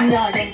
అన్యాయం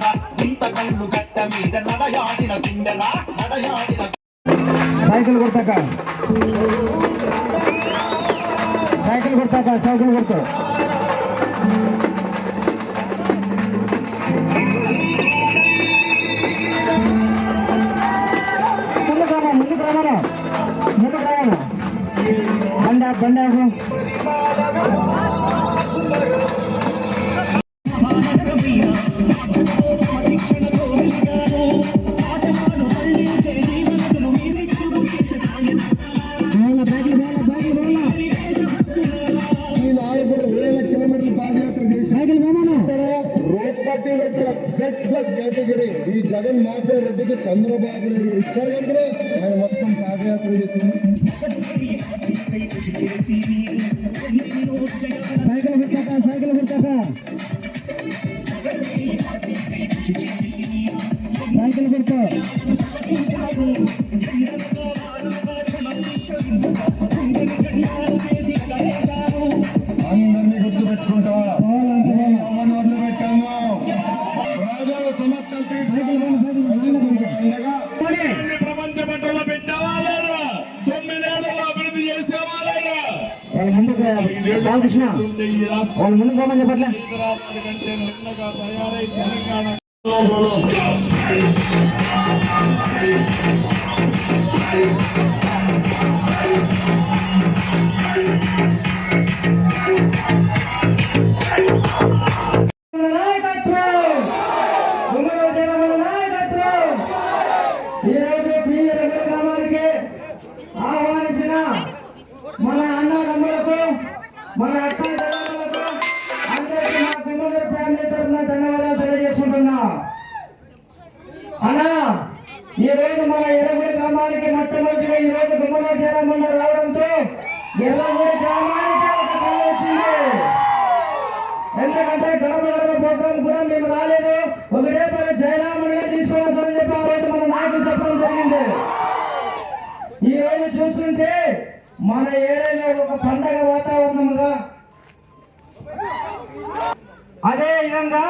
పులి బిడ్డరా ఇంత కళ్ళు గట్ట మీద నడయాడిన గుండెరా నడయాడిన సైకిల్ కొడతాక సైకిల్ కొడతాక సైకిల్ కొడతా ముందుకు రామా ముందుకు రామా ముందుకు రామా బండి ఆపు, బండి road party set plus category ఈ జగన్ మాఫియా రెడ్డికి చంద్రబాబు నాయుడు ఇచ్చారు కనుకనే ఆయన మొత్తం పాదయాత్ర చేసింది. సైకిల్ పెట్టాక సైకిల్ పెట్టాక సైకిల్ కొడతా బాలకృష్ణ ఈ రాష్ట్ర వాళ్ళ ముందుకు పోమని చెప్పట్లే రాష్ట్రాల కంటే నిన్నగా తయారై తెలంగాణ మన అక్క అందరికీ మా ఫ్యామిలీ తరఫున ధన్యవాదాలు తెలియజేసుకుంటున్నా. అన్నా ఈ రోజు మన ఎర్రగుడి గ్రామానికి మొట్టమొదటిగా ఈ రోజు గుమ్మడి జయరామన్న రావడంతో ఎర్రగుడి గ్రామానికి ఒక కళ వచ్చింది. ఎందుకంటే గడప గడప ప్రోగ్రాం కూడా మేము రాలేదు. ఒకటే పని జయరాముడిగా తీసుకొస్తామని చెప్పి ఆ రోజు మన నాయకులు చెప్పడం జరిగింది. ఈ రోజు చూస్తుంటే మన ఏరియాలో ఒక పండగ వాతావరణంగా అదే విధంగా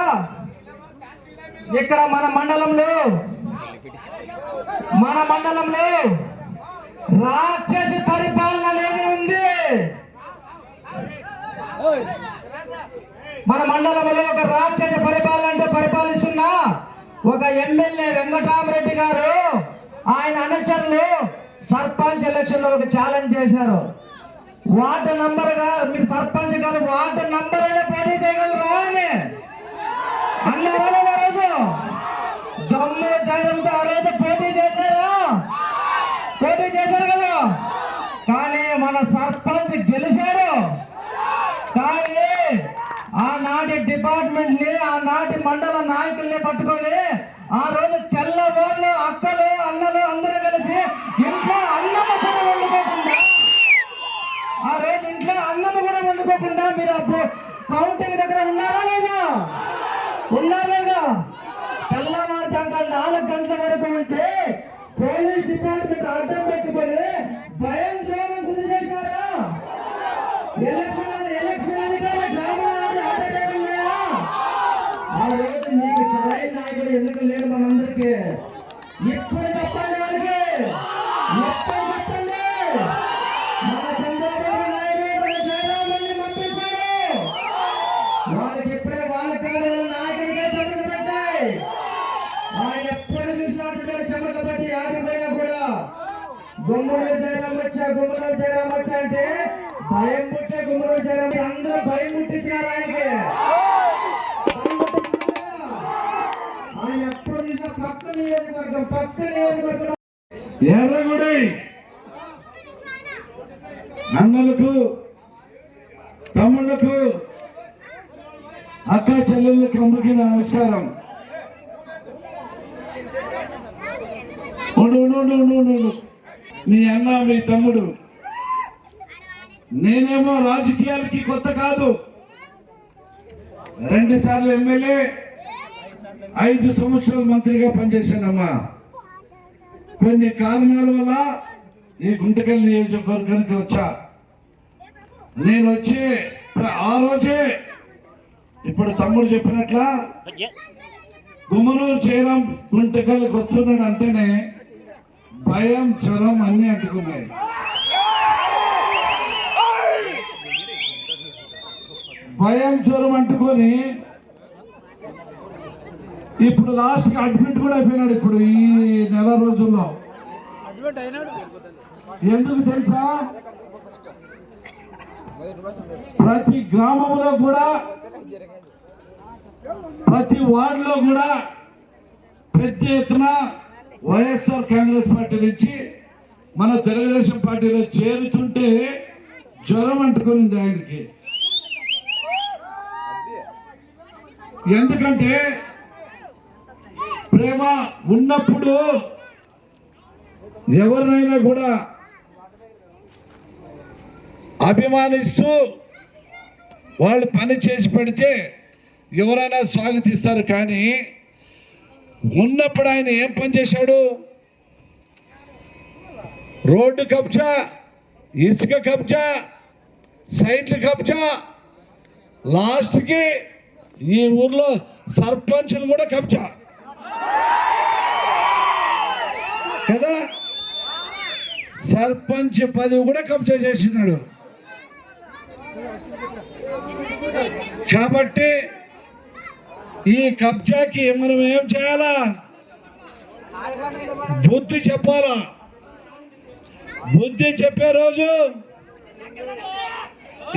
ఇక్కడ మన మండలంలో మన మండలంలో రాక్షసి పరిపాలన అనేది ఉంది. మన మండలంలో ఒక రాక్షస పరిపాలన అంటే పరిపాలిస్తున్న ఒక ఎమ్మెల్యే వెంకటరామరెడ్డి గారు ఆయన అనుచరులు సర్పంచ్ ఎలక్షన్లో ఒక ఛాలెంజ్ చేశారు. వార్డు నంబర్గా మీరు సర్పంచ్ కాదు వార్డు నంబర్ అయినా పోటీ చేయగలరా అని అన్నారా ఆ రోజు. దమ్ము ధైర్యంతో ఆ రోజు పోటీ చేశారా. పోటీ చేశారు కదా. కానీ మన సర్పంచ్ గెలిచాడు. కానీ ఆనాటి డిపార్ట్మెంట్ని ఆనాటి మండల నాయకుల్ని పట్టుకొని ఆ రోజు తెల్లవాళ్ళు అక్కలు కాబట్టి ఆడిపోయినా కూడా గుమ్మడి జయరామచ్చ గుమ్మడి జయరామచ్చ అంటే భయం పుట్టే గుమ్మడి జయరామ అందరూ భయం పుట్టించినారు ఆయనకి. ఆయన ఎప్పుడు చూసినా పక్క నియోజకవర్గం పక్క నియోజకవర్గం. ఎర్రగుడి. అన్నలకు తమ్ముళ్ళకు అక్క చెల్లెళ్ళకి అందరికీ నమస్కారం. మీ అన్న మీ తమ్ముడు. నేనేమో రాజకీయాలకి కొత్త కాదు. రెండు సార్లు ఎమ్మెల్యే ఐదు సంవత్సరాలు మంత్రిగా పనిచేశానమ్మా. కొన్ని కారణాల వల్ల ఈ గుంటకల్ నియోజకవర్గానికి వచ్చా. నేను వచ్చి ఆ రోజే ఇప్పుడు తమ్ముడు చెప్పినట్ల గుమ్మనూరు చేయడం గుంటకల్కి వస్తున్నాడు అంటేనే భయం జ్వరం అన్ని అంటుకున్నాయి. భయం జ్వరం అంటుకొని ఇప్పుడు లాస్ట్కి అడ్మిట్ కూడా అయిపోయినాడు ఇప్పుడు ఈ నెల రోజుల్లో. ఎందుకు తెలుసా? ప్రతి గ్రామంలో కూడా ప్రతి వార్డులో కూడా పెద్ద ఎత్తున వైఎస్ఆర్ కాంగ్రెస్ పార్టీ నుంచి మన తెలుగుదేశం పార్టీలో చేరుతుంటే జ్వరం అంటుకునింది ఆయనకి. ఎందుకంటే ప్రేమ ఉన్నప్పుడు ఎవరినైనా కూడా అభిమానిస్తూ వాళ్ళు పని చేసి పెడితే ఎవరైనా స్వాగతిస్తారు కానీ ఉన్నప్పుడు ఆయన ఏం పని చేశాడు? రోడ్డు కబ్జా ఇసుక కబ్జా సైట్లు కబ్జా. లాస్ట్కి ఈ ఊర్లో సర్పంచులు కూడా కబ్జా. కదా? సర్పంచ్ పదవి కూడా కబ్జా చేసినాడు. కాబట్టి ఈ కబ్జాకి మనం ఏం చేయాలా? బుద్ధి చెప్పాలా? బుద్ధి చెప్పే రోజు?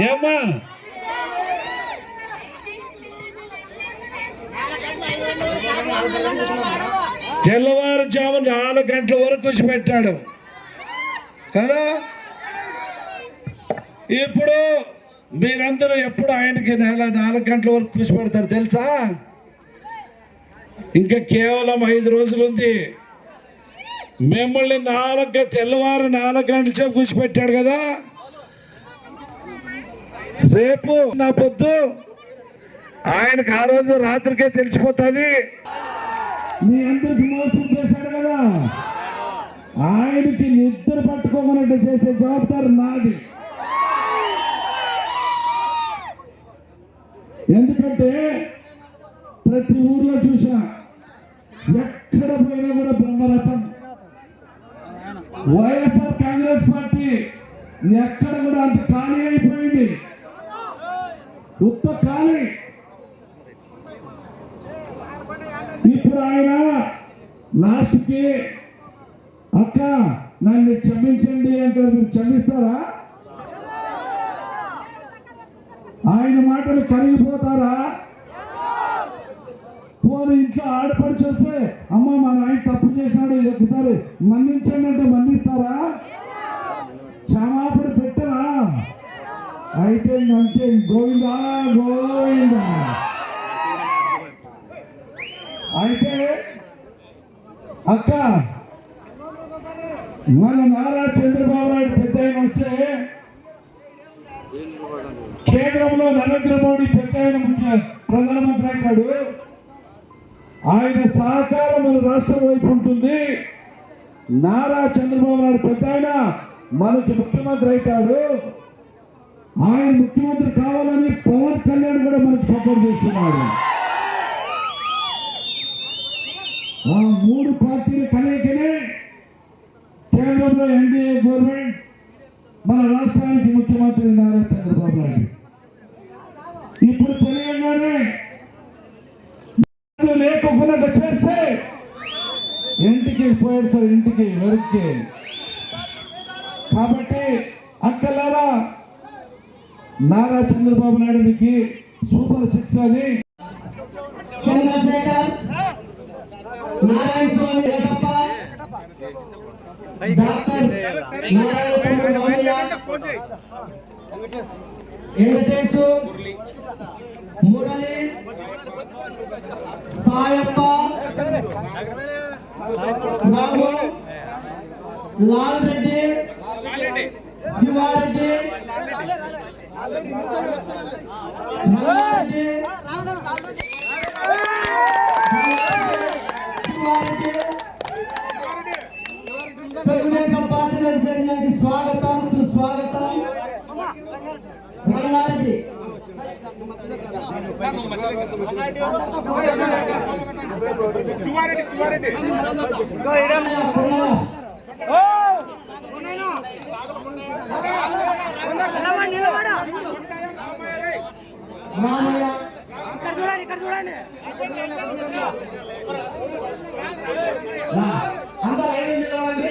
ఏమ్మా? తెల్లవారుజాము నాలుగు గంటల వరకు వచ్చి పెట్టాడు కదా? ఇప్పుడు మీరందరూ ఎప్పుడు ఆయనకి నెల నాలుగు గంటల వరకు కూర్చోబెడతారు తెలుసా? ఇంకా కేవలం ఐదు రోజులు ఉంది. మిమ్మల్ని నాలుగు తెల్లవారు నాలుగు గంటల సేపు కూర్చిపెట్టాడు కదా. రేపు నా పొద్దు ఆయనకు ఆ రోజు రాత్రికే తెలిసిపోతుంది. మీ అందరికి మోసం చేశాడు కదా. ఆయనకి నిద్ర పట్టుకోమన్నట్టు చేసే జవాబారు నాది. ఎందుకంటే ప్రతి ఊర్లో చూసిన ఎక్కడ పోయినా కూడా బ్రహ్మరథం. వైఎస్ఆర్ కాంగ్రెస్ పార్టీ ఎక్కడ కూడా అంత ఖాళీ అయిపోయింది. ఉత్త ఖాళీ. ఇప్పుడు ఆయన లాస్ట్కి అక్క నన్ను క్షమించండి అంటే మీరు క్షమిస్తారా? ఆయన మాటలు కరిగిపోతారా? వారు ఇంట్లో ఆడపడి వస్తే అమ్మ మా నాయన తప్పు చేసినాడు ఇది ఒకసారి మన్నించండి అంటే మన్నిస్తారా? క్షమాపణ పెట్టరా? అయితే అంతే గోవిందా గోవిందా. అయితే అక్క మన నారా చంద్రబాబు నాయుడు పెద్ద ఆయన వస్తే కేంద్రంలో నరేంద్ర మోడీ పెద్ద ఆయన ప్రధానమంత్రి అవుతాడు. ఆయన సహకారం మన రాష్ట్రం వైపు ఉంటుంది. నారా చంద్రబాబు నాయుడు పెద్ద ఆయన మనకి ముఖ్యమంత్రి అవుతాడు. ఆయన ముఖ్యమంత్రి కావాలని పవన్ కళ్యాణ్ కూడా మనకు సపోర్ట్ చేస్తున్నాడు. ఆ మూడు పార్టీలు కలయికనే కేంద్రంలో ఎన్డీఏ గవర్నమెంట్ మన రాష్ట్రానికి ముఖ్యమంత్రి నారా చంద్రబాబు నాయుడు. ఇప్పుడు తెలియగానే లేకుండా చేస్తే ఇంటికి పోయారు సార్ ఇంటికి వెనక్కి. కాబట్టి అక్కలారా నారా చంద్రబాబు నాయుడు మీకు సూపర్ సిక్స్ అని చంద్రశేఖర్ నారాయణ స్వామి మురళి సాయప్ప. రాము లాల్ రెడ్డి శివారెడ్డి శివారెడ్డి. తెలుగుదేశం పార్టీలో జరిగినది స్వాగతం సుస్వాగతం. రంగారెడ్డి. పుల్లయ్య. రామయ్య రా. అందరూ లైన్ నిలవండి. అందరూ నిలవండి.